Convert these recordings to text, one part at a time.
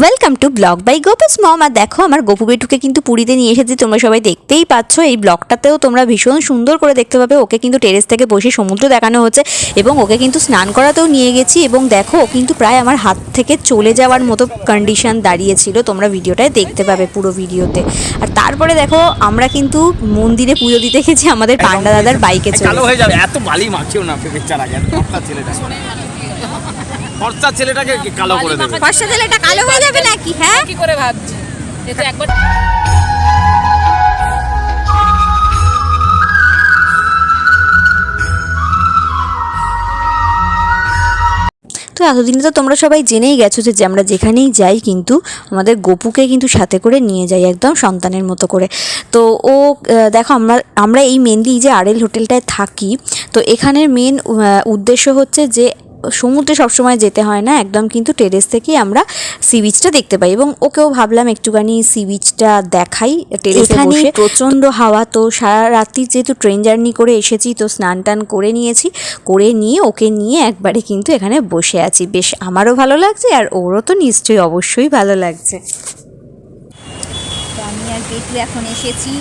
Welcome to blog by Gopa's mom আর দেখো আমার গপু বেটুকে কিন্তু পুরীতে নিয়ে এসেছি তোমরা সবাই দেখতেই পাচ্ছ। এই ব্লগটাতেও তোমরা ভীষণ সুন্দর করে দেখতে পাবে। ওকে কিন্তু টেরেস থেকে বসে সমুদ্র দেখানো হচ্ছে এবং ওকে কিন্তু স্নান করাতেও নিয়ে গেছি এবং দেখো ও কিন্তু প্রায় আমার হাত থেকে চলে যাওয়ার মতো কন্ডিশন দাঁড়িয়েছিল। তোমরা ভিডিওটায় দেখতে পাবে পুরো ভিডিওতে। আর তারপরে দেখো আমরা কিন্তু মন্দিরে পুজো দিতে গেছি আমাদের পান্ডা দাদার বাইকে চলে যাবে। এত বালি মাখিও না ছেলেটা। ফর্সা ছেলেটাকে কালো করে দেবে? ফর্সা ছেলেটা কালো হয়ে যাবে নাকি হ্যাঁ? কি করে ভাবছি? একবার তো এতদিনে তো তোমরা সবাই জেনেই গেছো যে যে আমরা যেখানেই যাই কিন্তু আমাদের গপুকে কিন্তু সাথে করে নিয়ে যাই একদম সন্তানের মতো করে। তো ও দেখো আমরা আমরা এই মেনলি যে আরএল হোটেলটায় থাকি তো এখানের মেন উদ্দেশ্য হচ্ছে যে সমুদ্রে সবসময় যেতে হয় না একদম কিন্তু টেরেস থেকেই আমরা সি বিচটা দেখতে পাই এবং ওকেও ভাবলাম একটুখানি সি বিচটা দেখাই টেরেসে বসে। প্রচণ্ড হাওয়া তো সারা রাত্রি যেহেতু ট্রেন জার্নি করে এসেছি তো স্নান টান করে নিয়েছি করে নিয়ে ওকে নিয়ে একবারে কিন্তু এখানে বসে আছি। বেশ আমারও ভালো লাগছে আর ওরও তো নিশ্চয়ই অবশ্যই ভালো লাগছে। আমি আর পেটু এখন এসেছি।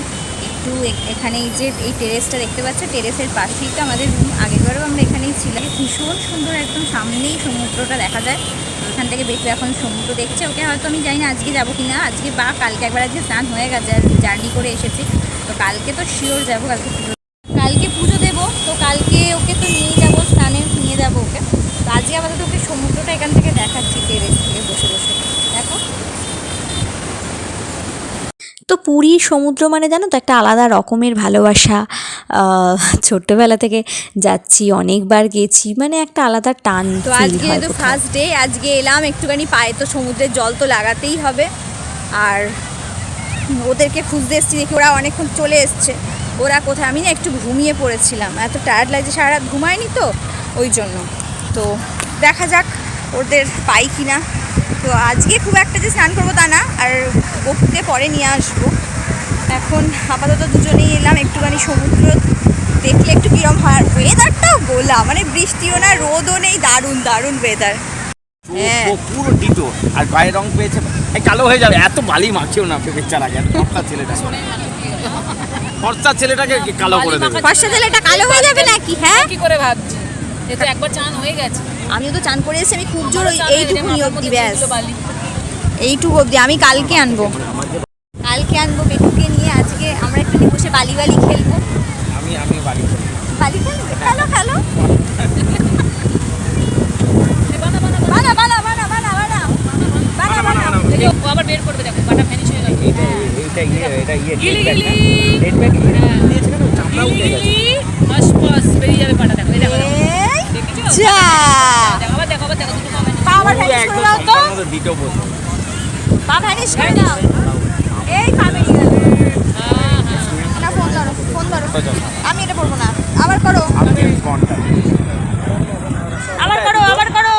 একটু এখানে এই যে এই টেরেসটা দেখতে পাচ্ছ টেরেসের পাশেই তো আমাদের রুম আগেরবারও আমরা এখানেই ছিলাম। ভীষণ সুন্দর একদম সামনেই সমুদ্রটা দেখা যায়। ওখান থেকে বেটু এখন সমুদ্র দেখছে। ওকে হয়তো আমি জানি না আজকে যাব কি না আজকে বা কালকে একবার আজকে স্নান হয়ে গেছে জার্নি করে এসেছি। তো কালকে তো শিওর যাব, কালকে পুজো কালকে পুজো দেবো, তো কালকে ওকে তো নিয়ে যাব, স্নানে নিয়ে যাব ওকে। তো আজকে আপাতত ওকে সমুদ্রটা এখান থেকে দেখাচ্ছি টেরেস থেকে বসে বসে দেখো তো পুরীর সমুদ্র মানে জানো তো একটা আলাদা রকমের ভালোবাসা। ছোট্টবেলা থেকে যাচ্ছি অনেকবার গেছি মানে একটা আলাদা টান তো আজকে যেহেতু ফার্স্ট ডে আজকে এলাম একটুখানি পায়ে তো সমুদ্রের জল তো লাগাতেই হবে। আর ওদেরকে খুঁজতে এসেছি দেখি ওরা অনেকক্ষণ চলে এসছে। ওরা কোথায়? আমি না একটু ঘুমিয়ে পড়েছিলাম। এত টায়ার্ড লাগছে সারা রাত ঘুমায়নি তো ওই জন্য। তো দেখা যাক। ওদের পাই কি না তো আজকে খুব একটা যে স্নান করব তা না আর গপুকে পরে নিয়ে আসব। এখন আপাতত দুজনেই এলাম একটুখানি সমুদ্র দেখলে একটু কিরম হয়। আর ওয়েদারটাও গোলা মানে বৃষ্টিও না রোদও নেই দারুণ দারুণ ওয়েদার হ্যাঁ। পুরো- ডিটো। আর গায়ে রং পেয়েছে এই কালো হয়ে যাবে এত বালি মাখিও না বেচার ছেলেটা ফর্সা ছেলেটাকে। কালো করে দেবে? ফর্সা ছেলেটা কালো হয়ে যাবে নাকি হ্যাঁ? কি করে ভাবছি? এতে একবার চান হয়ে গেছে। আমিও তো চান করে এসেছি আমি খুব জোর হয়ে মাথার অবধি ব্যাস। এইটুকু অবধি আমি কালকে আনব। কালকে আনব বেটুকে নিয়ে আজকে আমরা একটু বসে বালি বালি খেলব। আমি আমি বাড়ি করি। বালি খেলবে? খেলো খেলো। আবার বের করবে দেখো বাটা ফিনিশ হয়ে গেল। এইটা এইটা ইয়ে এটা ইয়ে গিলি? গিলি। ইয়ে হ্যাঁ। দিয়েছে কেন? চামড়া উঠে গেছে। পাস, বেরিয়ে যাবে পাটা দেখো এই দেখো দেখো। এই পা ভ্যানিশ করে দাও তো। পা ভ্যানিশ করে দাও এই গেল হ্যাঁ, হ্যাঁ। না ফোন ধরো ফোন ধরো। আমি এটা পড়ব না। আবার করো। আমি James Bond টা। আবার করো আবার করো।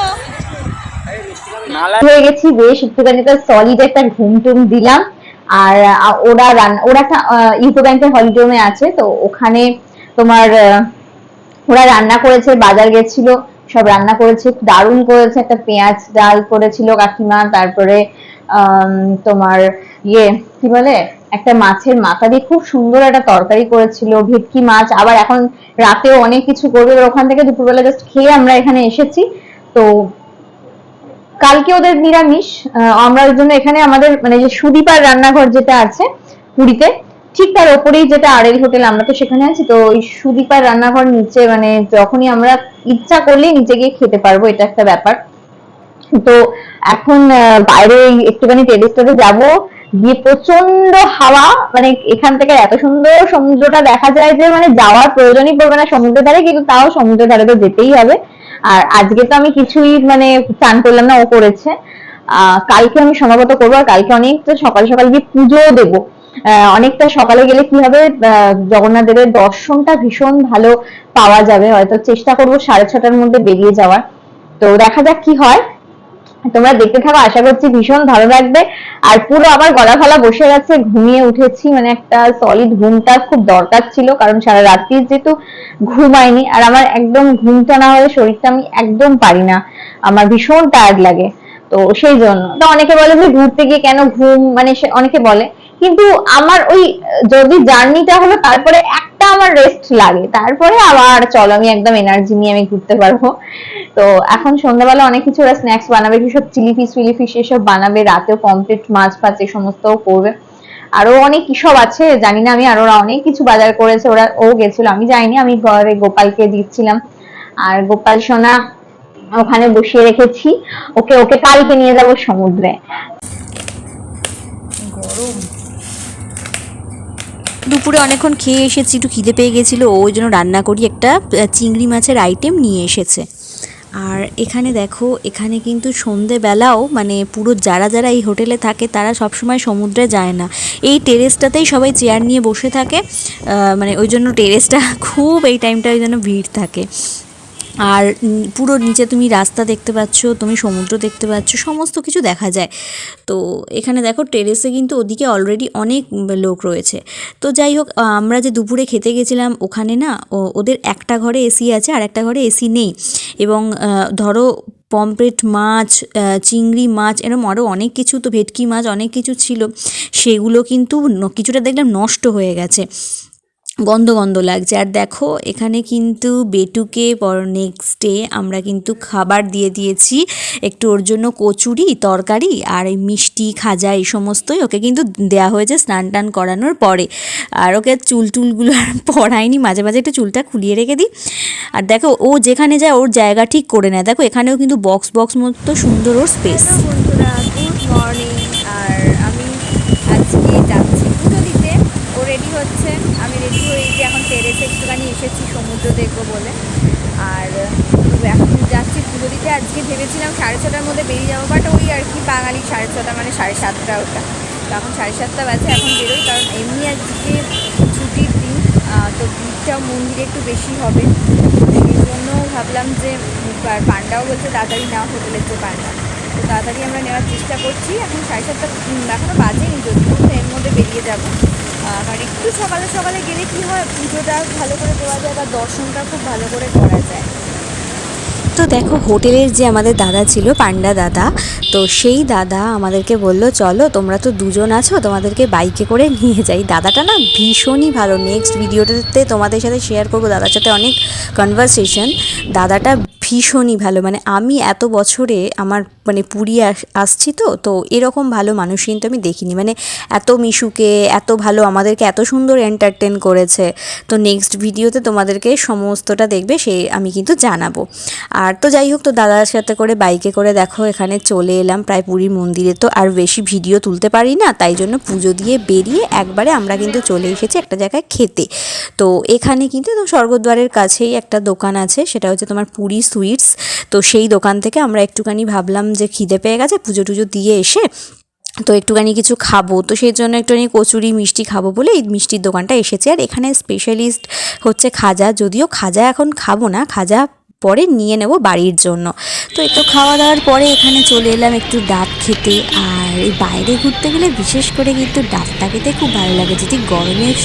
হয়ে গেছি বেশ একটুখানি তো সলিড একটা ঘুম টুম দিলাম। আর ওরা রান ওরা একটা ইউকো ব্যাংকের হলিডোমে আছে তো ওখানে তোমার আহ, ওরা রান্না করেছে, বাজার গেছিল, সব রান্না করেছে, দারুণ করেছে, একটা পেঁয়াজ ডাল করেছিল কাকিমা, তারপরে তোমার ইয়ে কি বলে, একটা মাছের মাথা দিয়ে খুব সুন্দর একটা তরকারি করেছিল, ভেটকি মাছ, আবার এখন রাতেও অনেক কিছু করবে ওখান থেকে দুপুরবেলা জাস্ট খেয়ে আমরা এখানে এসেছি। তো কালকে ওদের নিরামিষ আমরা ওই জন্য এখানে আমাদের মানে যে সুদীপার রান্নাঘর যেটা আছে, পুরীতে ঠিক তার ওপরেই যেটা আরএল হোটেল, আমরা তো সেখানে আছি, তো ওই সুদীপার রান্নাঘর নিচে মানে যখনই আমরা ইচ্ছা করলেই নিচে গিয়ে খেতে পারব, এটা একটা ব্যাপার। তো এখন বাইরে একটুখানি টেরিসটাতে যাব, গিয়ে প্রচণ্ড হাওয়া মানে এখান থেকে এত সুন্দর সমুদ্রটা দেখা যায় যে মানে যাওয়ার প্রয়োজনই পড়বে না সমুদ্রের ধারে, কিন্তু তাও সমুদ্রের ধারে তো যেতেই হবে। আর আজকে তো আমি কিছুই মানে চান করলাম না, ও করেছে। আহ, কালকে আমি সম্ভবত করব, আর কালকে অনেকটা সকাল সকাল গিয়ে পুজোও দেবো। অনেকটা সকালে গেলে কি হবে জগন্নাথ দেবের দর্শনটা ভীষণ ভালো পাওয়া যাবে। হয়তো চেষ্টা করব সাড়ে ছটার মধ্যে বেরিয়ে যাওয়ার। তো দেখা যাক কি হয়। তোমরা দেখতে থাকো, আশা করছি ভীষণ ভালো লাগবে। আর পুরো আমার গলা ফলা বসে গেছে, ঘুমিয়ে উঠেছি। মানে একটা সলিড ঘুমটা খুব দরকার ছিল, কারণ সারা রাত্রি যেহেতু ঘুমাইনি। আর আমার একদম ঘুমটা না হলে শরীরটা আমি একদম পারি না। আমার ভীষণ টায়ার্ড লাগে। তো সেই জন্য। তো অনেকে বলে যে ঘুরতে গিয়ে কেন ঘুম মানে অনেকে বলে কিন্তু আমার ওই, যদি জার্নিটা হলো, তারপরে একটা আমার রেস্ট লাগে। তারপরে আবার চলো, আমি একদম এনার্জি নিয়ে আমি ঘুরতে পারব। তো এখন সন্ধ্যাবেলা অনেক কিছু ওরা স্ন্যাক্স বানাবে, কি সব চিলি ফিশ ফিলি ফিশ এসব বানাবে, রাতেও কমপ্লিট মাছ ফাছ এ সমস্ত করবে। আরও অনেক সব আছে, জানি না আমি, আর ওরা অনেক কিছু বাজার করেছে, ওরা, ও গেছিল, আমি যাইনি, আমি ঘরে গোপালকে দিচ্ছিলাম। আর গোপাল সোনা ওখানে বসিয়ে রেখেছি। ওকে ওকে কালকে নিয়ে যাব সমুদ্রে। দুপুরে অনেকক্ষণ খেয়ে এসেছি, একটু খিদে পেয়ে গেছিল, ওই জন্য রান্না করি একটা চিংড়ি মাছের আইটেম নিয়ে এসেছে। আর এখানে দেখো, এখানে কিন্তু সন্ধেবেলাও মানে পুরো যারা যারা এই হোটেলে থাকে, তারা সবসময় সমুদ্রে যায় না। এই টেরেসটাতেই সবাই চেয়ার নিয়ে বসে থাকে মানে ওই জন্য টেরেসটা খুব এই টাইমটা ওই জন্য ভিড় থাকে। আর পুরো নিচে তুমি রাস্তা দেখতে পাচ্ছ, তুমি সমুদ্র দেখতে পাচ্ছ, সমস্ত কিছু দেখা যায়। তো এখানে দেখো টেরেসে কিন্তু ওদিকে অলরেডি অনেক লোক রয়েছে। তো যাই হোক আমরা যে দুপুরে খেতে গেছিলাম ওখানে না ওদের একটা ঘরে এসি আছে আর একটা ঘরে এসি নেই। এবং ধরো পমপ্লেট মাছ চিংড়ি মাছ এরকম আরও অনেক কিছু তো ভেটকি মাছ অনেক কিছু ছিল। সেগুলো কিন্তু কিছুটা দেখলাম নষ্ট হয়ে গেছে। গন্ধ গন্ধ লাগছে। আর দেখো, এখানে কিন্তু বেটুকে পর নেক্সট ডে আমরা কিন্তু খাবার দিয়ে দিয়েছি। একটু ওর জন্য কচুরি, তরকারি আর এই মিষ্টি, খাজা এই সমস্তই ওকে কিন্তু দেওয়া হয়েছে স্নান টান করানোর পরে। আর ওকে চুল টুলগুলো আর পড়ায়নি, মাঝে মাঝে একটু চুলটা খুলিয়ে রেখে দিই। আর দেখো, ও যেখানে যায় ওর জায়গা ঠিক করে নেয়। দেখো, এখানেও কিন্তু বক্স বক্স মতো সুন্দর ওর স্পেস বন্ধুরা গুড মর্নিং আর আমি আজকে যাচ্ছি পুজো দিতে ও রেডি হচ্ছে। আমি রেডি হয়ে যে এখন টেরেসে একটুখানি এসেছি সমুদ্র দেখব বলে। আর, এখন যাচ্ছি পুজো দিতে। আজকে ভেবেছিলাম সাড়ে ছটার মধ্যে বেরিয়ে যাব বাট ওই আর কি বাঙালি সাড়ে ছটা মানে সাড়ে সাতটা ওটা। তো এখন সাড়ে সাতটা বাজে, এখন বেরোই, কারণ এমনি আজকে ছুটির দিন তো ভিড়টা মন্দিরে একটু বেশি হবে। সেই জন্য ভাবলাম যে পান্ডাও বলছে তাড়াতাড়ি নেওয়া হোটেলের যে পান্ডা। তো তাড়াতাড়ি আমরা নেওয়ার চেষ্টা করছি। এখন সাড়ে সাতটা এখনও এখনও বাজেনি যদিও তো এর মধ্যে বেরিয়ে যাব। কারণ একটু সকালে সকালে গেলে কি হয়, পুজোটা ভালো করে দেওয়া যায় বা দর্শনটা খুব ভালো করে করা যায়। তো দেখো, হোটেলের যে আমাদের দাদা ছিল, পান্ডা দাদা, তো সেই দাদা আমাদেরকে বলল, চলো, তোমরা তো দুজন আছো, তোমাদেরকে বাইকে করে নিয়ে যাই। দাদাটা না ভীষণই ভালো। নেক্সট ভিডিওটাতে তোমাদের সাথে শেয়ার করব। দাদার সাথে অনেক কনভারসেশন দাদাটা ভীষণই ভালো। মানে আমি এত বছরে আমার মানে পুরী আস- আসছি তো তো এরকম ভালো মানুষ কিন্তু আমি দেখিনি। মানে এত মিশুকে, এত ভালো, আমাদেরকে এত সুন্দর এন্টারটেন করেছে। তো নেক্সট ভিডিওতে তোমাদেরকে সমস্তটা দেখবে, সে আমি কিন্তু জানাব। আর তো যাই হোক, তো দাদার সাথে করে বাইকে করে দেখো, এখানে চলে এলাম প্রায় পুরীর মন্দিরে। তো আর বেশি ভিডিও তুলতে পারি না, তাই জন্য পুজো দিয়ে বেরিয়ে একবারে আমরা কিন্তু চলে এসেছি একটা জায়গায় খেতে। তো এখানে কিন্তু স্বর্গদ্বারের কাছেই একটা দোকান আছে, সেটা হচ্ছে তোমার পুরী সুইটস তো সেই দোকান থেকে আমরা একটুখানি ভাবলাম যে খিদে পেয়ে গেছে, পুজো টুজো দিয়ে এসে তো একটুখানি কিছু খাব। তো সেই জন্য একটুখানি কচুরি মিষ্টি খাব বলে এই মিষ্টির দোকানটা এসেছে। আর এখানে স্পেশালিস্ট হচ্ছে খাজা। যদিও খাজা এখন খাব না, খাজা পরে নিয়ে নেব বাড়ির জন্য। তো একটু খাওয়া দাওয়ার পরে এখানে চলে এলাম একটু ডাব খেতে। আর এই বাইরে ঘুরতে গেলে বিশেষ করে কিন্তু ডাবটা খেতে খুব ভালো লাগে। যদি গরমের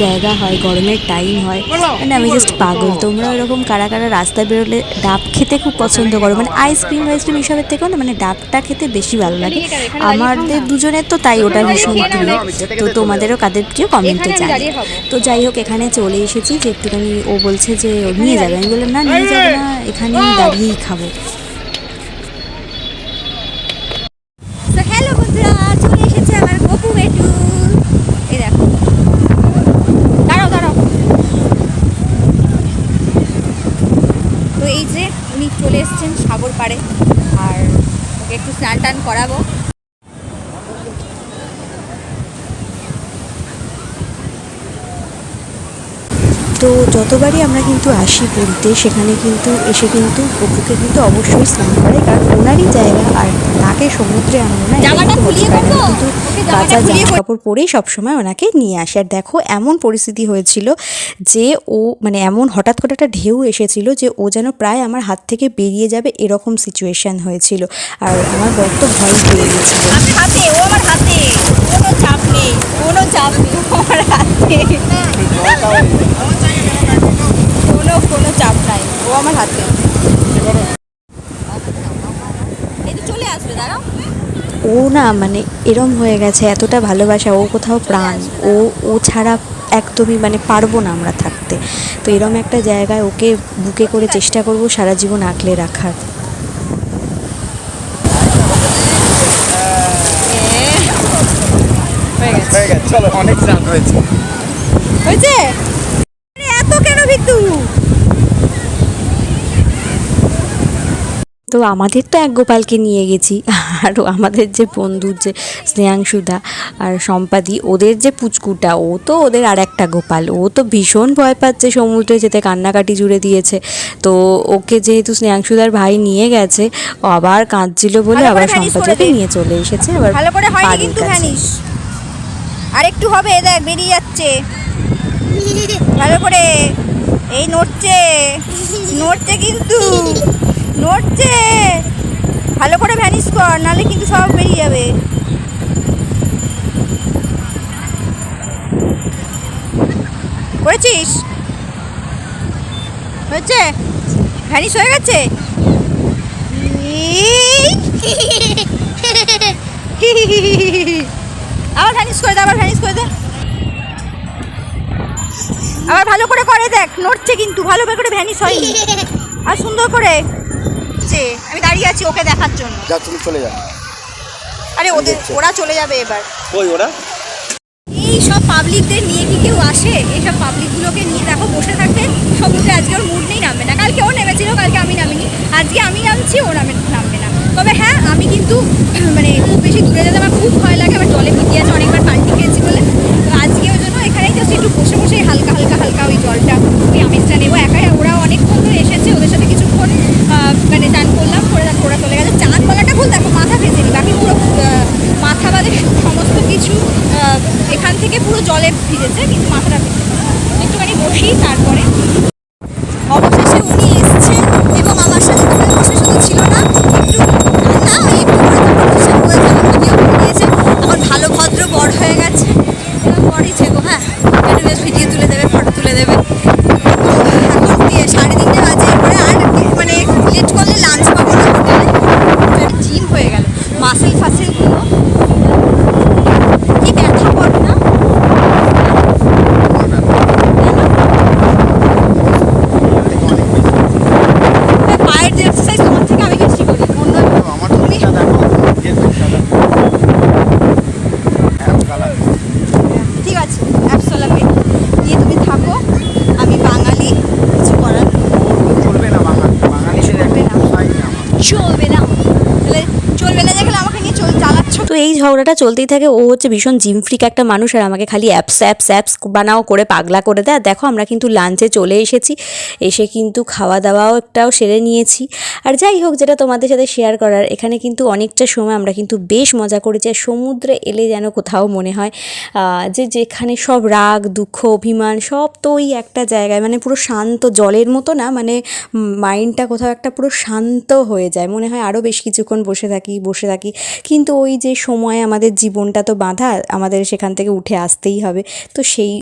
জায়গা হয়, গরমের টাইম হয় মানে আমি জাস্ট পাগল। তোমরা ওরকম কারা কারা রাস্তায় বেরোলে ডাব খেতে খুব পছন্দ করো? মানে আইসক্রিম আইসক্রিম এসবের থেকেও না মানে ডাবটা খেতে বেশি ভালো লাগে। আমাদের দুজনের তো তাই, ওটা ভীষণ প্রিয়। তো তোমাদেরও কাদের প্রিয় কমেন্টে জানি তো যাই হোক, এখানে চলে এসেছি যে একটুখানি ও বলছে যে নিয়ে যাবে। আমি বললাম, না, নিয়ে যাবে না এখানেই দাঁড়িয়েই খাব। হ্যালো বন্ধুরা চলে এসেছে আমার গপু বেটু। এই দেখো। দাঁড়াও দাঁড়াও। তো এই যে উনি চলে এসেছেন সাগর পাড়ে আর ওকে একটু স্নান টান করাবো। তো যতবারই আমরা কিন্তু আসি পুরীতে সেখানে কিন্তু এসে কিন্তু গপুকে কিন্তু অবশ্যই স্নান করে। কারণ ওনারই জায়গা আর তাকে সমুদ্রে আনব না কিন্তু কাঁচা জামা কাপড় পরেই সবসময় ওনাকে নিয়ে আসে। আর দেখো এমন পরিস্থিতি হয়েছিল যে ও মানে এমন হঠাৎ করে একটা ঢেউ এসেছিল যে ও যেন প্রায় আমার হাত থেকে বেরিয়ে যাবে এরকম সিচুয়েশন হয়েছিল। আর আমার বর তো ভয় পেয়ে গেছিল আমার হাতে ও আমার হাতে কোনো চাপ নেই কোনো চাপ নেই ও আমার হাতে কোনো কোনো চাপ নাই ও আমার হাতে এই তো চলে আসবে দাঁড়াও না মানে এরম হয়ে গেছে এতটা ভালোবাসা ও কোথাও প্রাণ ও ও ছাড়া একদমই মানে পারব না আমরা থাকতে। তো এরম একটা জায়গায় ওকে বুকে করে চেষ্টা করব সারা জীবন আঁকলে রাখার। হয়ে হয়ে হয়েছে। হয়েছে? এত কেন ভিতু তো আমাদের তো এক গোপালকে নিয়ে গেছি। আর আমাদের যে বন্ধুর যে স্নেহাংশুদা আর সম্পাদি ওদের যে পুচকুটা ও তো ওদের আর একটা গোপাল। ও তো ভীষণ ভয় পাচ্ছে সমুদ্রে যেতে কান্নাকাটি জুড়ে দিয়েছে। তো ওকে যেহেতু স্নেহাংশুদার ভাই নিয়ে গেছে আবার কাঁদছিল বলে আবার সম্পাদিকে নিয়ে চলে এসেছে আবার ভালো করে হয়নি কিন্তু আর একটু হবে দেখ বেরিয়ে যাচ্ছে। ভালো করে। এই নড়ছে নড়ছে কিন্তু। নড়ছে। ভালো করে ভ্যানিস কর, নাহলে কিন্তু সব বেরিয়ে যাবে। করেছিস? হয়েছে? ভ্যানিস হয়ে গেছে? আবার ভ্যানিস করে দে, আবার ভ্যানিস করে দে। আবার ভালো করে করে দেখ, নড়ছে কিন্তু, ভালো করে ভ্যানিস হয়নি। আর সুন্দর করে। সে আমি দাঁড়িয়ে আছি ওকে দেখার জন্য। যা তুমি চলে যাও আরে ওদের ওরা চলে যাবে এবার। কই ওরা? এই সব পাবলিকদের নিয়ে কি কেউ আসে? এইসব পাবলিকগুলোকে নিয়ে দেখো বসে থাকতে সমুদ্রে আজকে ওর মুড নেই নামবে না। কালকে ও নেমেছিল কালকে আমি নামিনি। আজকে আমি নামছি ও নামে নামবে না। তবে হ্যাঁ আমি কিন্তু মানে খুব বেশি দূরে যেতে আমার খুব ভয় লাগে। আমার জলে ভিজে আছে অনেকবার পাল্টি খেয়েছি বলে। তো আজকে ওই জন্য এখানেই জাস্ট একটু বসে বসে হালকা হালকা হালকা ওই জলটা ওই আমেজটা নেব। একাই ওরা অনেকক্ষণ ধরে এসেছে ওদের সাথে কিছুক্ষণ আহ, মানে চান করলাম করে তারপর ওরা চলে গেছে চান বলাটা ভুল দেখো মাথা ভেজেনি বাকি পুরো আহ, মাথা বাদে সমস্ত কিছু আহ, এখান থেকে পুরো জলে ভিজেছে কিন্তু মাথাটা ভিজেছে একটুখানি বসি তারপরে অবশেষে উনি এসছেন এবং আমার সাথে দূরে বসে শুধু ছিল না একটু না ওই একটু কনভারসেশন করেছে আমার ভিডিও করে দিয়েছে এখন ভালো ভদ্র বড় হয়ে গেছে এবার বড়ই ছেগো হ্যাঁ ভিডিও তুলে দেবে ফটো তুলে দেবে এখন দিয়ে সাড়ে তিনটে বাজে এরপরে আর মানে লেট করলে লাঞ্চ পাবো না হোটেলে জিম হয়ে গেল মাসেল ফাসেলগুলো কি ব্যথা করে না পায়ের যে এক্সারসাইজ তোমার থেকে আমি বেশি করি অন্য আমার তুমি দেখো যে সাদা হ্যাঁ কালার ঠিক আছে অ্যাপসলা পে নিয়ে তুমি থাকো আমি বাঙালি কিছু করার নেই। চলবে না বাঙালি বাঙালিদের চলবে না। একটা সাইড আমার চলবে না তাহলে চলবে না দেখলে আমাকে নিয়ে চল চালাচ্ছ তো এই ঝগড়াটা চলতেই থাকে, ও হচ্ছে ভীষণ জিম ফ্রিক একটা মানুষ আর আমাকে খালি অ্যাপস অ্যাপস অ্যাপস বানাও করে, পাগলা করে দেয়। দেখো, আমরা কিন্তু লাঞ্চে চলে এসেছি, এসে কিন্তু খাওয়া দাওয়াও একটাও সেরে নিয়েছি। আর যাই হোক, যেটা তোমাদের সাথে শেয়ার করার, এখানে কিন্তু অনেকটা সময় আমরা কিন্তু বেশ মজা করেছি। আর সমুদ্রে এলে যেন কোথাও মনে হয় যে যেখানে সব রাগ, দুঃখ, অভিমান সব তো ওই একটা জায়গায় মানে পুরো শান্ত জলের মতো না মানে মাইন্ডটা কোথাও একটা পুরো শান্ত হয়ে যায়। মনে হয় আরও বেশ কিছুক্ষণ বসে থাকি বসে থাকি। কিন্তু ওই যে সময় আমাদের জীবনটা তো বাঁধা আমাদের সেখান থেকে উঠে আসতেই হবে। তো সেই